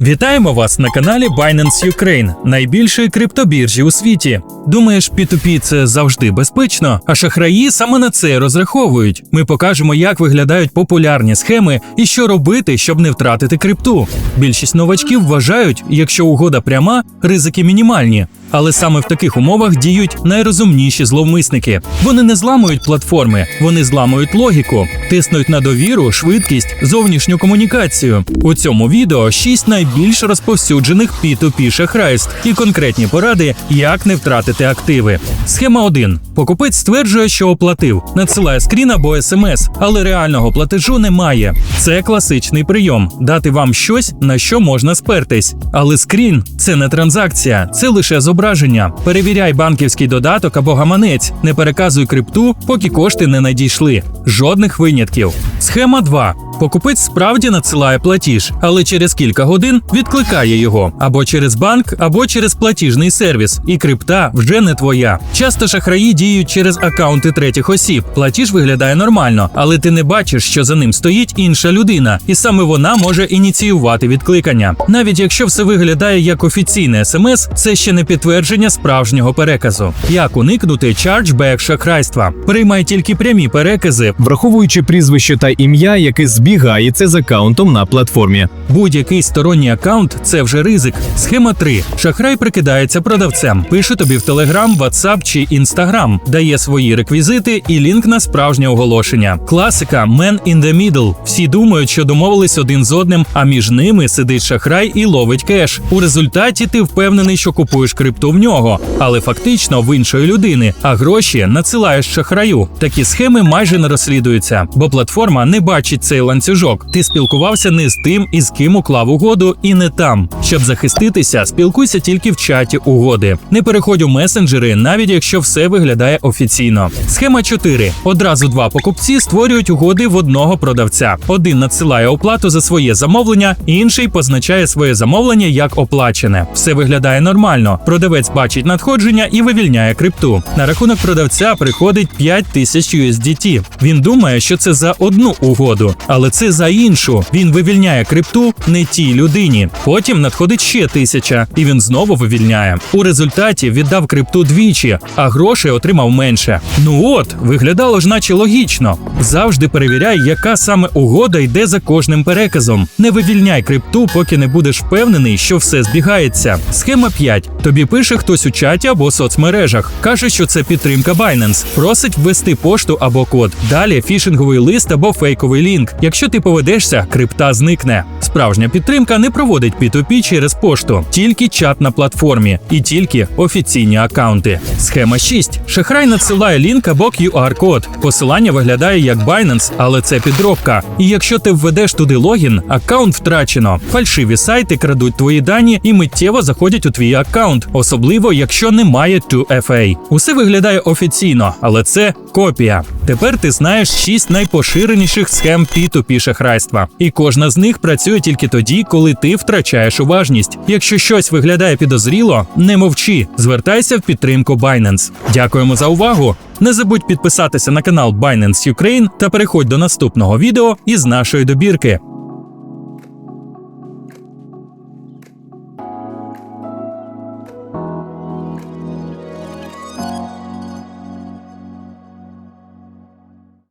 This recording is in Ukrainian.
Вітаємо вас на каналі Binance Ukraine, найбільшої криптобіржі у світі. Думаєш, P2P – це завжди безпечно? А шахраї саме на це розраховують. Ми покажемо, як виглядають популярні схеми і що робити, щоб не втратити крипту. Більшість новачків вважають, якщо угода пряма, ризики мінімальні. Але саме в таких умовах діють найрозумніші зловмисники. Вони не зламують платформи, вони зламують логіку, тиснуть на довіру, швидкість, зовнішню комунікацію. У цьому відео 6 найбільш розповсюджених P2P шахрайств і конкретні поради, як не втратити активи. Схема 1. Покупець стверджує, що оплатив, надсилає скрін або смс, але реального платежу немає. Це класичний прийом дати вам щось, на що можна спертись. Але скрін це не транзакція, це лише зображення. Перевіряй банківський додаток або гаманець, не переказуй крипту, поки кошти не надійшли. Жодних винятків. Схема 2. Покупець справді надсилає платіж, але через кілька годин відкликає його або через банк, або через платіжний сервіс, і крипта вже не твоя. Часто шахраї діють через акаунти третіх осіб. Платіж виглядає нормально, але ти не бачиш, що за ним стоїть інша людина, і саме вона може ініціювати відкликання. Навіть якщо все виглядає як офіційне смс, це ще не підтвердження справжнього переказу. Як уникнути чарджбек шахрайства? Приймай тільки прямі перекази, враховуючи прізвище та ім'я, яке збігається з аккаунтом на платформі. Будь-який сторонній аккаунт це вже ризик. Схема 3. Шахрай прикидається продавцем, пише тобі в Telegram, WhatsApp чи Instagram, дає свої реквізити і лінк на справжнє оголошення. Класика Man in the middle. Всі думають, що домовились один з одним, а між ними сидить шахрай і ловить кеш. У результаті ти впевнений, що купуєш крипту в нього, але фактично в іншої людини, а гроші надсилаєш шахраю. Такі схеми майже не розслідуються, бо платформа не бачить цей ланцюжок. Ти спілкувався не з тим, із ким уклав угоду, і не там. Щоб захиститися, спілкуйся тільки в чаті угоди. Не переходь у месенджери, навіть якщо все виглядає офіційно. Схема 4. Одразу два покупці створюють угоди в одного продавця. Один надсилає оплату за своє замовлення, інший позначає своє замовлення як оплачене. Все виглядає нормально. Продавець бачить надходження і вивільняє крипту. На рахунок продавця приходить 5 тисяч USDT. Він думає, що це за одну угоду, але це за іншу. Він вивільняє крипту не тій людині. Потім надходить ще тисяча, і він знову вивільняє. У результаті віддав крипту двічі, а грошей отримав менше. Ну от, виглядало ж наче логічно. Завжди перевіряй, яка саме угода йде за кожним переказом. Не вивільняй крипту, поки не будеш впевнений, що все збігається. Схема 5. Тобі пише хтось у чаті або соцмережах. Каже, що це підтримка Binance. Просить ввести пошту або код. Далі фішинговий лист або фейковий лінк. Якщо ти поведешся, крипта зникне. Справжня підтримка не проводить P2P через пошту, тільки чат на платформі і тільки офіційні акаунти. Схема 6. Шахрай надсилає лінк або QR-код. Посилання виглядає як Binance, але це підробка. І якщо ти введеш туди логін, аккаунт втрачено. Фальшиві сайти крадуть твої дані і миттєво заходять у твій аккаунт, особливо якщо немає 2FA. Усе виглядає офіційно, але це копія. Тепер ти знаєш 6 найпоширеніших схем P2P шахрайства, і кожна з них працює тільки тоді, коли ти втрачаєш уважність. Якщо щось виглядає підозріло, не мовчи, звертайся в підтримку Binance. Дякуємо за увагу. Не забудь підписатися на канал Binance Ukraine та переходь до наступного відео із нашої добірки.